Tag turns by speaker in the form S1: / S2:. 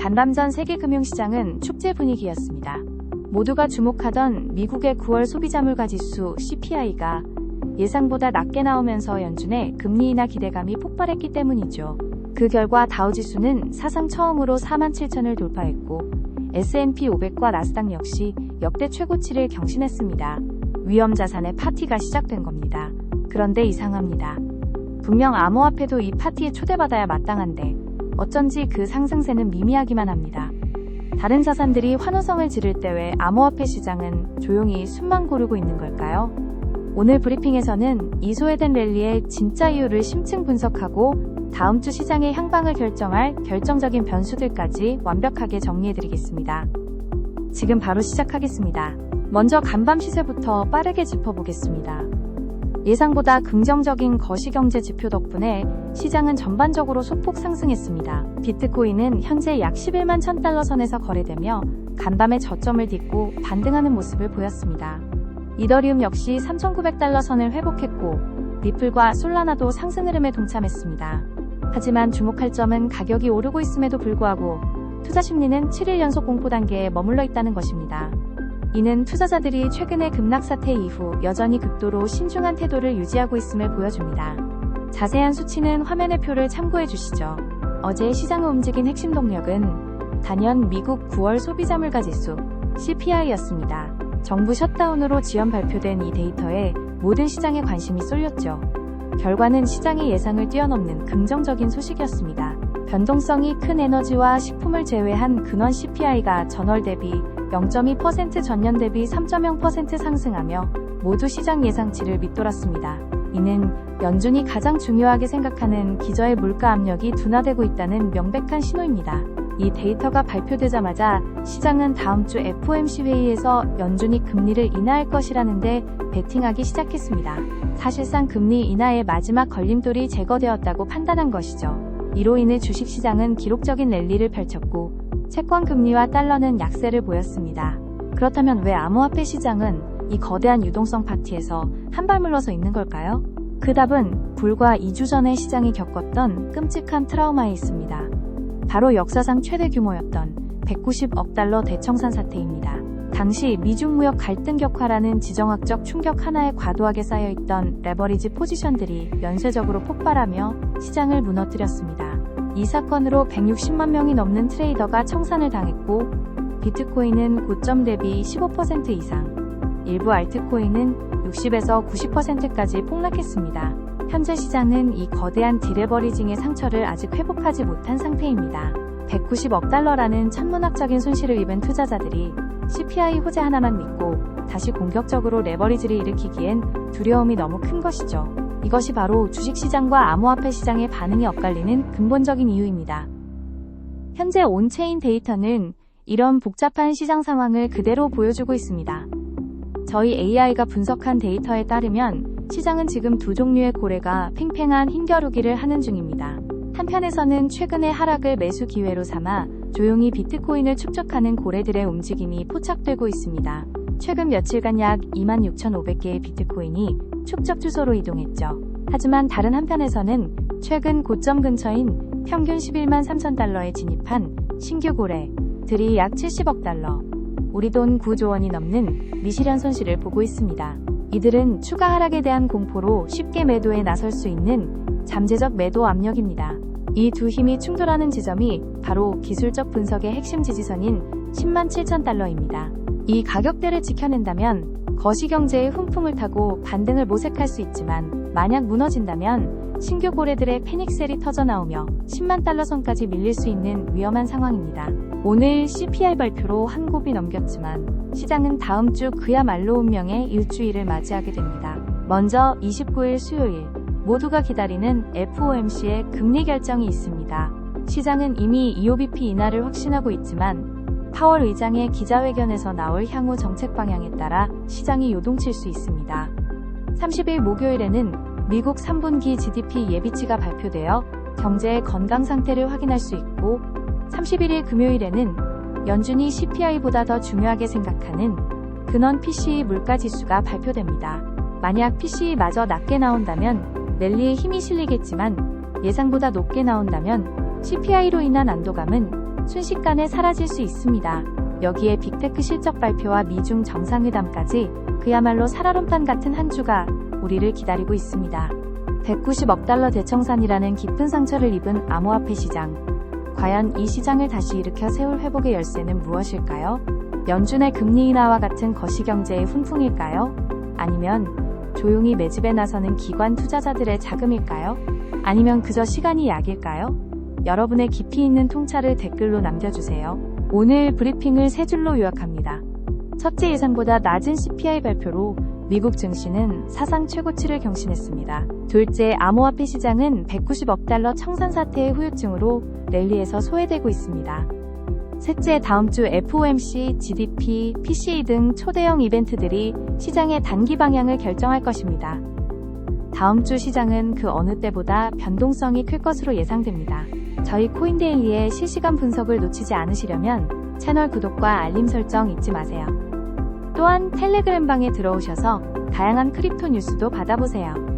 S1: 간밤 전 세계 금융시장은 축제 분위기였습니다. 모두가 주목하던 미국의 9월 소비자 물가 지수 CPI가 예상보다 낮게 나오면서 연준의 금리 인하 기대감이 폭발했기 때문이죠. 그 결과 다우 지수는 사상 처음으로 4만 7천을 돌파했고 S&P 500과 나스닥 역시 역대 최고치를 경신했습니다. 위험 자산의 파티가 시작된 겁니다. 그런데 이상합니다. 분명 암호화폐도 이 파티에 초대받아야 마땅한데 어쩐지 그 상승세는 미미하기만 합니다. 다른 자산들이 환호성을 지를 때 왜 암호화폐 시장은 조용히 숨만 고르고 있는 걸까요? 오늘 브리핑에서는 이 소외된 랠리의 진짜 이유를 심층 분석하고 다음 주 시장의 향방을 결정할 결정적인 변수들까지 완벽하게 정리해드리겠습니다. 지금 바로 시작하겠습니다. 먼저 간밤 시세부터 빠르게 짚어보겠습니다. 예상보다 긍정적인 거시경제 지표 덕분에 시장은 전반적으로 소폭 상승했습니다. 비트코인은 현재 약 11만 1000달러 선에서 거래되며 간밤에 저점을 딛고 반등하는 모습을 보였습니다. 이더리움 역시 3,900달러 선을 회복했고 리플과 솔라나도 상승 흐름에 동참했습니다. 하지만 주목할 점은 가격이 오르고 있음에도 불구하고 투자 심리는 7일 연속 공포 단계에 머물러 있다는 것입니다. 이는 투자자들이 최근의 급락 사태 이후 여전히 극도로 신중한 태도를 유지하고 있음을 보여줍니다. 자세한 수치는 화면의 표를 참고해 주시죠. 어제 시장을 움직인 핵심 동력은 단연 미국 9월 소비자 물가 지수 CPI였습니다. 정부 셧다운으로 지연 발표된 이 데이터에 모든 시장의 관심이 쏠렸죠. 결과는 시장의 예상을 뛰어넘는 긍정적인 소식이었습니다. 변동성이 큰 에너지와 식품을 제외한 근원 CPI가 전월 대비 0.2% 전년 대비 3.0% 상승하며 모두 시장 예상치를 밑돌았습니다. 이는 연준이 가장 중요하게 생각하는 기저의 물가 압력이 둔화되고 있다는 명백한 신호입니다. 이 데이터가 발표되자마자 시장은 다음 주 FOMC 회의에서 연준이 금리를 인하할 것이라는데 베팅하기 시작했습니다. 사실상 금리 인하의 마지막 걸림돌이 제거되었다고 판단한 것이죠. 이로 인해 주식시장은 기록적인 랠리를 펼쳤고 채권 금리와 달러는 약세를 보였습니다. 그렇다면 왜 암호화폐 시장은 이 거대한 유동성 파티에서 한발 물러서 있는 걸까요? 그 답은 불과 2주 전에 시장이 겪었던 끔찍한 트라우마에 있습니다. 바로 역사상 최대 규모였던 190억 달러 대청산 사태입니다. 당시 미중 무역 갈등 격화라는 지정학적 충격 하나에 과도하게 쌓여있던 레버리지 포지션들이 연쇄적으로 폭발하며 시장을 무너뜨렸습니다. 이 사건으로 160만 명이 넘는 트레이더가 청산을 당했고 비트코인은 고점 대비 15% 이상, 일부 알트코인은 60에서 90%까지 폭락했습니다. 현재 시장은 이 거대한 디레버리징의 상처를 아직 회복하지 못한 상태입니다. 190억 달러라는 천문학적인 손실을 입은 투자자들이 CPI 호재 하나만 믿고 다시 공격적으로 레버리지를 일으키기엔 두려움이 너무 큰 것이죠. 이것이 바로 주식시장과 암호화폐 시장의 반응이 엇갈리는 근본적인 이유입니다. 현재 온체인 데이터는 이런 복잡한 시장 상황을 그대로 보여주고 있습니다. 저희 AI가 분석한 데이터에 따르면 시장은 지금 두 종류의 고래가 팽팽한 힘겨루기를 하는 중입니다. 한편에서는 최근의 하락을 매수 기회로 삼아 조용히 비트코인을 축적하는 고래들의 움직임이 포착되고 있습니다. 최근 며칠간 약 26,500개의 비트코인이 축적 주소로 이동했죠. 하지만 다른 한편에서는 최근 고점 근처인 평균 11만 3천 달러에 진입한 신규 고래들이 약 70억 달러, 우리 돈 9조 원이 넘는 미실현 손실을 보고 있습니다. 이들은 추가 하락에 대한 공포로 쉽게 매도에 나설 수 있는 잠재적 매도 압력입니다. 이 두 힘이 충돌하는 지점이 바로 기술적 분석의 핵심 지지선인 10만 7천 달러입니다. 이 가격대를 지켜낸다면 거시경제의 훈풍을 타고 반등을 모색할 수 있지만 만약 무너진다면 신규 고래들의 패닉셀이 터져나오며 10만 달러 선까지 밀릴 수 있는 위험한 상황입니다. 오늘 CPI 발표로 한 곱이 넘겼지만 시장은 다음 주 그야말로 운명의 일주일을 맞이하게 됩니다. 먼저 29일 수요일 모두가 기다리는 FOMC의 금리 결정이 있습니다. 시장은 이미 EOBP 인하를 확신하고 있지만 파월 의장의 기자회견에서 나올 향후 정책 방향에 따라 시장이 요동칠 수 있습니다. 30일 목요일에는 미국 3분기 GDP 예비치가 발표되어 경제의 건강 상태를 확인할 수 있고 31일 금요일에는 연준이 CPI보다 더 중요하게 생각하는 근원 PCE 물가 지수가 발표됩니다. 만약 PCE마저 낮게 나온다면 랠리에 힘이 실리겠지만 예상보다 높게 나온다면 CPI로 인한 안도감은 순식간에 사라질 수 있습니다. 여기에 빅테크 실적 발표와 미중 정상회담까지 그야말로 살얼음판 같은 한 주가 우리를 기다리고 있습니다. 190억 달러 대청산이라는 깊은 상처를 입은 암호화폐 시장. 과연 이 시장을 다시 일으켜 세울 회복의 열쇠는 무엇일까요? 연준의 금리 인하와 같은 거시경제의 훈풍일까요? 아니면 조용히 매집에 나서는 기관 투자자들의 자금일까요? 아니면 그저 시간이 약일까요? 여러분의 깊이 있는 통찰을 댓글로 남겨주세요. 오늘 브리핑을 세 줄로 요약합니다. 첫째 예상보다 낮은 CPI 발표로 미국 증시는 사상 최고치를 경신했습니다. 둘째, 암호화폐 시장은 190억 달러 청산 사태의 후유증으로 랠리에서 소외되고 있습니다. 셋째, 다음 주 FOMC, GDP, PCE 등 초대형 이벤트들이 시장의 단기 방향을 결정할 것입니다. 다음 주 시장은 그 어느 때보다 변동성이 클 것으로 예상됩니다. 저희 코인데일리의 실시간 분석을 놓치지 않으시려면 채널 구독과 알림 설정 잊지 마세요. 또한 텔레그램 방에 들어오셔서 다양한 크립토 뉴스도 받아보세요.